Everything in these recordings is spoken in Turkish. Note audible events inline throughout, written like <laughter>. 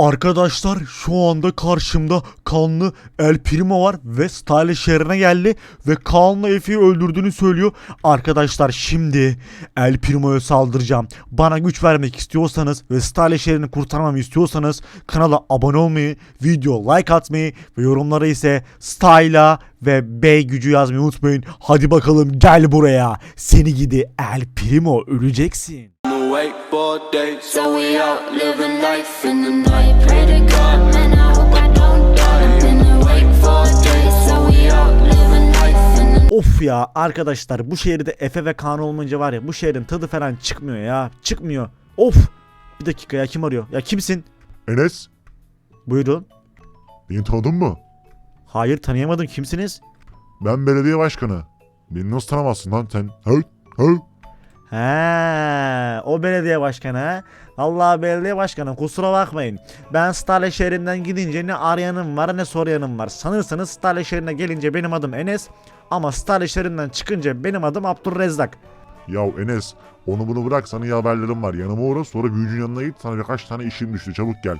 Arkadaşlar şu anda karşımda kanlı El Primo var ve Style şehrine geldi ve Kaan'la Efe'yi öldürdüğünü söylüyor. Arkadaşlar şimdi El Primo'ya saldıracağım. Bana güç vermek istiyorsanız ve Style şehrini kurtarmamı istiyorsanız kanala abone olmayı, video like atmayı ve yorumlara ise Style'a ve B gücü yazmayı unutmayın. Hadi bakalım gel buraya. Seni gidi El Primo öleceksin. Wakeboard days. So we out living life in the night. Pray to God, man, I hope I don't die. I've been awake for days. So we out living life in the Of ya arkadaşlar bu şehirde Efe ve Kaan olmayınca var ya bu şehrin tadı falan çıkmıyor ya. Çıkmıyor. Of. Bir dakika ya kim arıyor? Ya kimsin? Enes, Buyurun. beni tanıdın mı? Hayır tanıyamadım kimsiniz? Ben belediye başkanı. Beni nasıl tanımazsın lan sen? Hı? Hı? He, o belediye başkanı ha. Allah belediye başkanı kusura bakmayın. Ben Stale şehrinden gidince ne arayanım var ne sorayanım var. Sanırsanız Stale şehrine gelince benim adım Enes. Ama Stale şehrinden çıkınca benim adım Abdurrezzak. Ya Enes, onu bunu bırak sana iyi haberlerim var. Yanıma uğra sonra büyücünün yanına git. Sana birkaç tane işim düştü. Çabuk gel.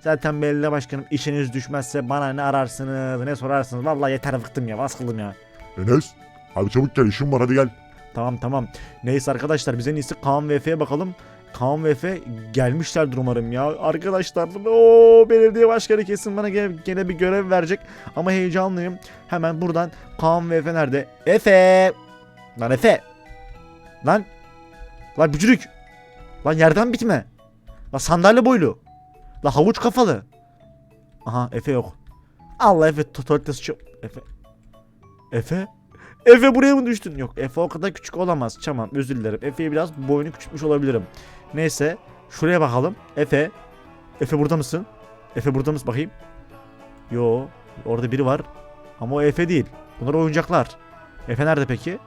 Zaten belediye başkanım işiniz düşmezse bana ne ararsınız ne sorarsınız. Vallahi yeter bıktım ya baskıldım ya. Enes, abi çabuk gel işim var hadi gel. Tamam tamam. Neyse arkadaşlar biz en iyisi Kaan ve Efe'ye bakalım. Kaan ve Efe gelmişlerdir umarım ya. Arkadaşlar o belediye başkanı kesin bana gene, gene bir görev verecek. Ama heyecanlıyım. Hemen buradan Kaan ve Efe nerede? Efe! Lan Efe! Lan! Lan bücürük! Lan yerden bitme! Lan sandalye boylu! Lan havuç kafalı! Aha Efe yok. Allah Efe tuvalette sıçıyor. Efe. Efe? Efe buraya mı düştün? Yok Efe o kadar küçük olamaz. Tamam özür dilerim. Efe'yi biraz boyunu küçültmüş olabilirim. Neyse şuraya bakalım. Efe. Efe burada mısın? Efe burada mısın bakayım? Yo orada biri var. Ama o Efe değil. Bunlar oyuncaklar. Efe nerede peki?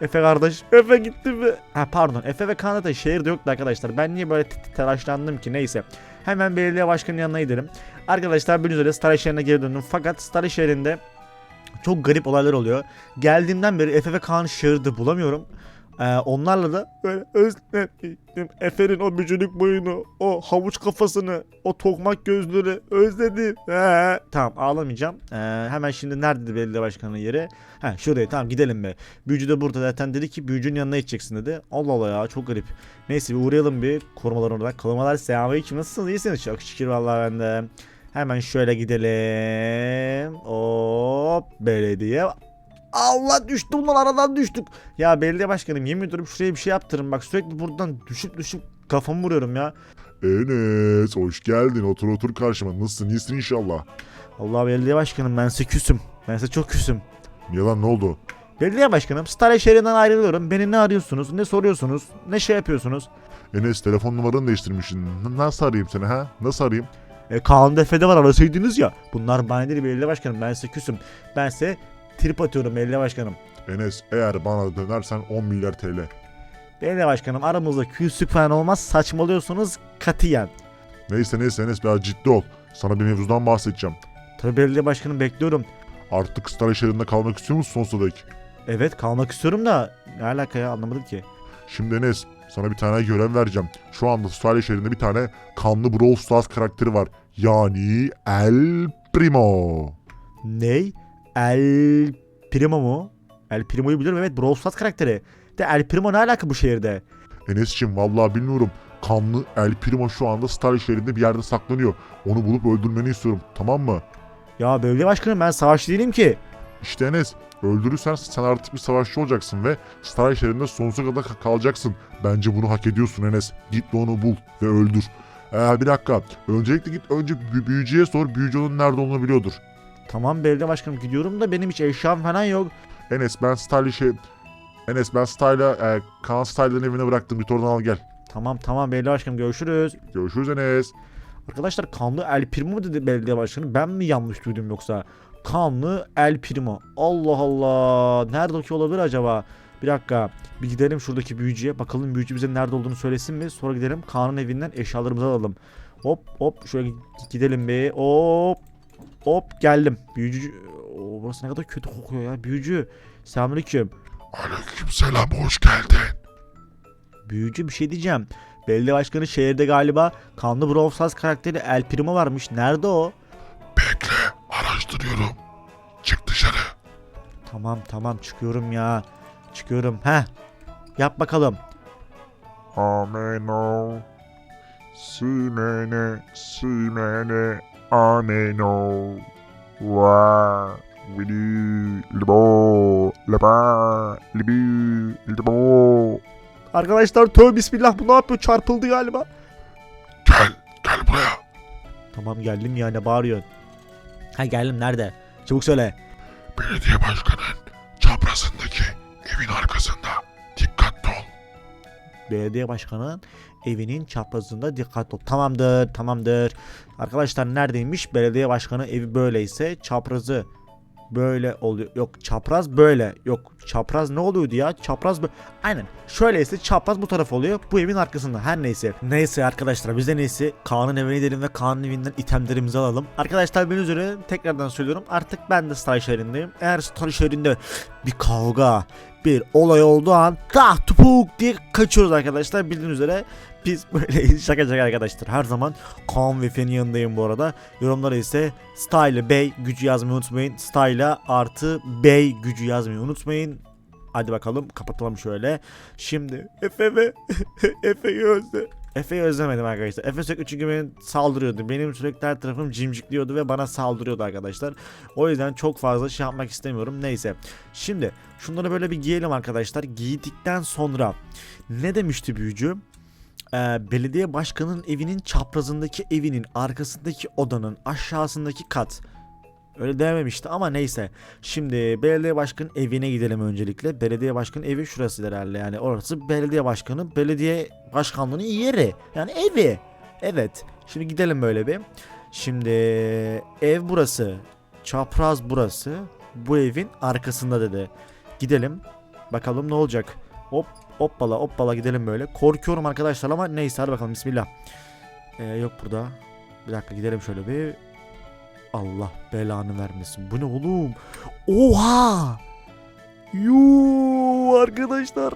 Efe kardeş. Efe gitti mi? Ha pardon. Efe ve Kaan da şehirde yoktu arkadaşlar. Ben niye böyle telaşlandım ki? Neyse. Hemen belediye başkanının yanına gidelim. Arkadaşlar bildiğiniz üzere Star şehrine geri döndüm. Fakat Star şehrinde çok garip olaylar oluyor. Geldiğimden beri Efe ve Kaan'ı şehirde bulamıyorum. Ee, onlarla da böyle özledim. Efe'nin o bücülük boyunu, o havuç kafasını, o tokmak gözleri özledim. He. Tamam ağlamayacağım. Ee, hemen şimdi neredeydi belediye başkanının yeri? Ha şuraya tamam gidelim be. Büyücü de burada zaten dedi ki büyücünün yanına gideceksin dedi. Allah Allah ya çok garip. Neyse bir uğrayalım bir korumalar orada. Korumalar selamünaleyküm nasılsınız iyisiniz? Çok şükür vallahi ben de. Hemen şöyle gidelim. Hop belediye. Allah düştü bunlar aradan düştük. Ya belediye başkanım yemin ediyorum şuraya bir şey yaptırın. Bak sürekli buradan düşüp düşüp kafamı vuruyorum ya. Enes, hoş geldin. Otur otur karşıma. Nasılsın? İyisin inşallah. Allah belediye başkanım ben size küsüm. Ben size çok küsüm. Niye lan ne oldu? Belediye başkanım Stare şehrinden ayrılıyorum. Beni ne arıyorsunuz? Ne soruyorsunuz? Ne şey yapıyorsunuz? Enes telefon numaranı değiştirmişsin. N- nasıl arayayım seni ha? Nasıl arayayım? E, Kaan Defe'de var arasaydınız ya. Bunlar bana değil belediye başkanım. Ben size küsüm. Ben size trip atıyorum belediye başkanım. Enes eğer bana dönersen 10 milyar TL. Belediye başkanım aramızda küslük falan olmaz. Saçmalıyorsunuz katiyen. Neyse neyse Enes biraz ciddi ol. Sana bir mevzudan bahsedeceğim. Tabii belediye başkanım bekliyorum. Artık Star şehrinde kalmak istiyor musun sonsuza dek? Evet kalmak istiyorum da ne alaka ya anlamadım ki. Şimdi Enes sana bir tane görev vereceğim. Şu anda Star şehrinde bir tane kanlı Brawl Stars karakteri var. Yani El Primo. Ney? El Primo mu? El Primo'yu biliyorum evet Brawl Stars karakteri. De El Primo ne alaka bu şehirde? Enes'cim vallahi bilmiyorum. Kanlı El Primo şu anda Star şehrinde bir yerde saklanıyor. Onu bulup öldürmeni istiyorum. Tamam mı? Ya belediye başkanım ben savaşçı değilim ki. İşte Enes öldürürsen sen artık bir savaşçı olacaksın ve Star şehrinde sonsuza kadar ka- kalacaksın. Bence bunu hak ediyorsun Enes. Git de onu bul ve öldür. Ee, bir dakika. Öncelikle git önce bü- büyücüye sor. Büyücü onun nerede olduğunu biliyordur. Tamam belediye başkanım gidiyorum da benim hiç eşyam falan yok. Enes ben Star'lı şey... Enes ben Star'la e, Kaan Star'ların evine bıraktım. Git oradan al gel. Tamam tamam belediye başkanım görüşürüz. Görüşürüz Enes. Arkadaşlar kanlı El Primo mu dedi belediye başkanı? Ben mi yanlış duydum yoksa? Kanlı El Primo. Allah Allah. Nerede ki olabilir acaba? Bir dakika. Bir gidelim şuradaki büyücüye. Bakalım büyücü bize nerede olduğunu söylesin mi? Sonra gidelim Kaan'ın evinden eşyalarımızı alalım. Hop hop şöyle gidelim bir. Hop. Hop geldim. Büyücü. Oo, burası ne kadar kötü kokuyor ya. Büyücü. Selamünaleyküm. Aleykümselam hoş geldin. Büyücü bir şey diyeceğim. Belediye başkanı şehirde galiba kanlı Brawl Stars karakteri El Primo varmış. Nerede o? Bekle Tamam tamam çıkıyorum ya. Çıkıyorum. Heh. Yap bakalım. Ameno. Simene, simene, ameno. Wa, vidi, libo, leba, libi, libo. Arkadaşlar tövbe bismillah bu ne yapıyor? Çarpıldı galiba. Gel, gel buraya. Tamam geldim ya ne bağırıyorsun? Ha geldim nerede? Çabuk söyle. Belediye başkanının çaprazındaki evin arkasında. Dikkatli ol. Belediye başkanının evinin çaprazında dikkat ol. Tamamdır, tamamdır. Arkadaşlar neredeymiş? Belediye başkanı evi böyleyse çaprazı böyle oluyor. Yok çapraz böyle. Yok çapraz ne oluyordu ya? Çapraz böyle. Aynen. Şöyleyse çapraz bu taraf oluyor. Bu evin arkasında. Her neyse. Neyse arkadaşlar biz de neyse Kaan'ın evine gidelim ve Kaan'ın evinden itemlerimizi alalım. Arkadaşlar ben üzere tekrardan söylüyorum. Artık ben de Star şehrindeyim. Eğer Star şehrinde bir kavga, bir olay olduğu an tak tupuk diye kaçıyoruz arkadaşlar. Bildiğiniz üzere biz <laughs> böyle şaka şaka arkadaşlar. Her zaman Kaan ve Fen'in yanındayım bu arada. Yorumlara ise Style Bey gücü yazmayı unutmayın. Style artı Bey gücü yazmayı unutmayın. Hadi bakalım kapatalım şöyle. Şimdi Efe ve <laughs> Efe'yi özle. Efe'yi özlemedim arkadaşlar. Efe sürekli çünkü beni saldırıyordu. Benim sürekli her tarafım cimcikliyordu ve bana saldırıyordu arkadaşlar. O yüzden çok fazla şey yapmak istemiyorum. Neyse. Şimdi şunları böyle bir giyelim arkadaşlar. Giydikten sonra ne demişti büyücü? Ee, belediye başkanının evinin çaprazındaki evinin arkasındaki odanın aşağısındaki kat. Öyle dememişti ama neyse. Şimdi belediye başkanın evine gidelim öncelikle. Belediye başkanın evi şurası herhalde. Yani orası belediye başkanı belediye başkanlığının yeri. Yani evi. Evet. Şimdi gidelim böyle bir. Şimdi ev burası. Çapraz burası. Bu evin arkasında dedi. Gidelim. Bakalım ne olacak. Hop hoppala hoppala gidelim böyle. Korkuyorum arkadaşlar ama neyse hadi bakalım bismillah. Ee, yok burada. Bir dakika gidelim şöyle bir. Allah belanı vermesin. Bu ne oğlum? Oha! Yuu arkadaşlar.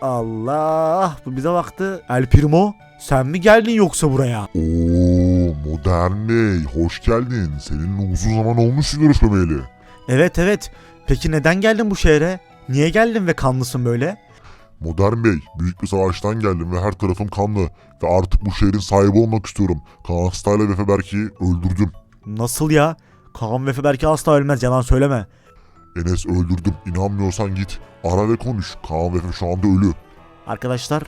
Allah bu bize baktı. El Primo sen mi geldin yoksa buraya? Oo, modern bey, hoş geldin. Seninle uzun zaman olmuş görüşmemeli. Evet evet. Peki neden geldin bu şehre? Niye geldin ve kanlısın böyle? Modern bey, büyük bir savaştan geldim ve her tarafım kanlı. Ve artık bu şehrin sahibi olmak istiyorum. Kaan Style ve Feberki'yi öldürdüm. Nasıl ya? Kaan ve Efe belki asla ölmez yalan söyleme. Enes öldürdüm. İnanmıyorsan git. Ara ve konuş. Kaan ve Efe şu anda ölü. Arkadaşlar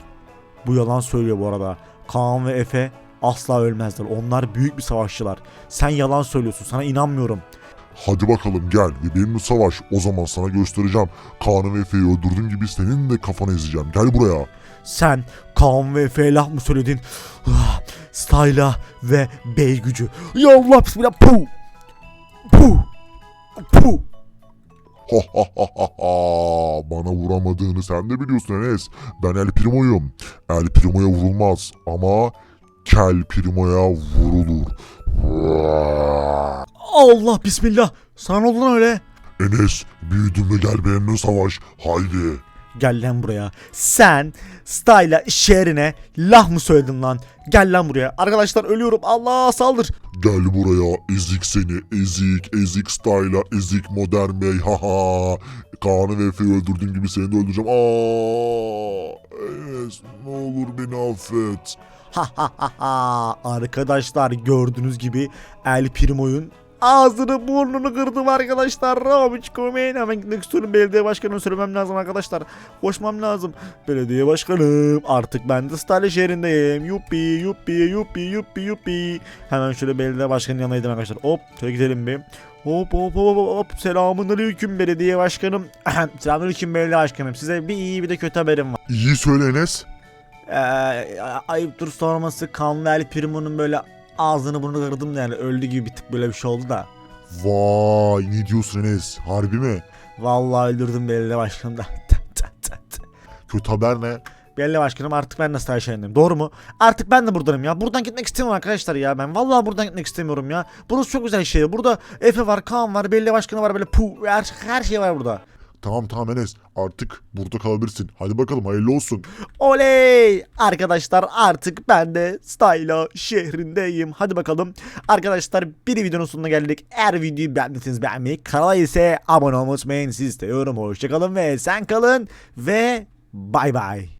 bu yalan söylüyor bu arada. Kaan ve Efe asla ölmezler. Onlar büyük bir savaşçılar. Sen yalan söylüyorsun. Sana inanmıyorum. Hadi bakalım gel ve benimle savaş. O zaman sana göstereceğim. Kaan'ı ve Efe'yi öldürdüğüm gibi senin de kafanı ezeceğim. Gel buraya. Sen Kaan ve Efe'ye laf mı söyledin? Ah, Styla ve Bey gücü. Ya Allah bismillah. Puh. Puh. Puh. Ha ha ha ha ha. Bana vuramadığını sen de biliyorsun Enes. Ben El Primo'yum. El Primo'ya vurulmaz ama Kel Primo'ya vurulur. Allah bismillah. Sana ne oldu lan öyle? Enes büyüdün ve gel benimle savaş. Haydi. Gel lan buraya. Sen Styla şehrine laf mı söyledin lan? Gel lan buraya. Arkadaşlar ölüyorum. Allah saldır. Gel buraya ezik seni ezik ezik style'a ezik modern bey ha ha. Kaan'ı ve Efe'yi öldürdüğün gibi seni de öldüreceğim. Aa, Enes ne olur beni affet. Ha ha ha ha. Arkadaşlar gördüğünüz gibi El Primo'yun ağzını burnunu kırdım arkadaşlar. Ama hiç koymayın. Hemen gitmek istiyorum. Belediye başkanına söylemem lazım arkadaşlar. Koşmam lazım. Belediye başkanım artık ben de Stale şehrindeyim. Yuppi yuppi yuppi yuppi yuppi. Hemen şöyle belediye başkanının yanına gidelim arkadaşlar. Hop şöyle gidelim bir. Hop hop hop hop hop. Selamun aleyküm belediye başkanım. Selamun aleyküm belediye başkanım. Size bir iyi bir de kötü haberim var. İyi söyle Enes. Ee, ayıptır sorması kanlı El Primo'nun böyle ağzını burnunu kırdım yani öldü gibi bir tık böyle bir şey oldu da. Vay ne diyorsun Enes? Harbi mi? Vallahi öldürdüm belediye başkanım da. <laughs> Kötü haber ne? belediye başkanım artık ben staj şehrindeyim. Doğru mu? Artık ben de buradayım ya. Buradan gitmek istemiyorum arkadaşlar ya. Ben vallahi buradan gitmek istemiyorum ya. Burası çok güzel şey. Burada Efe var, Kaan var, belediye başkanı var böyle pu her, her şey var burada. Tamam tamam Enes artık burada kalabilirsin. Hadi bakalım hayırlı olsun. Oley! Arkadaşlar artık ben de Styla şehrindeyim. Hadi bakalım. Arkadaşlar bir videonun sonuna geldik. Eğer videoyu beğendiyseniz beğenmeyi, kanala ise abone olmayı unutmayın. Sizi seviyorum. Hoşçakalın ve sen kalın ve bay bay.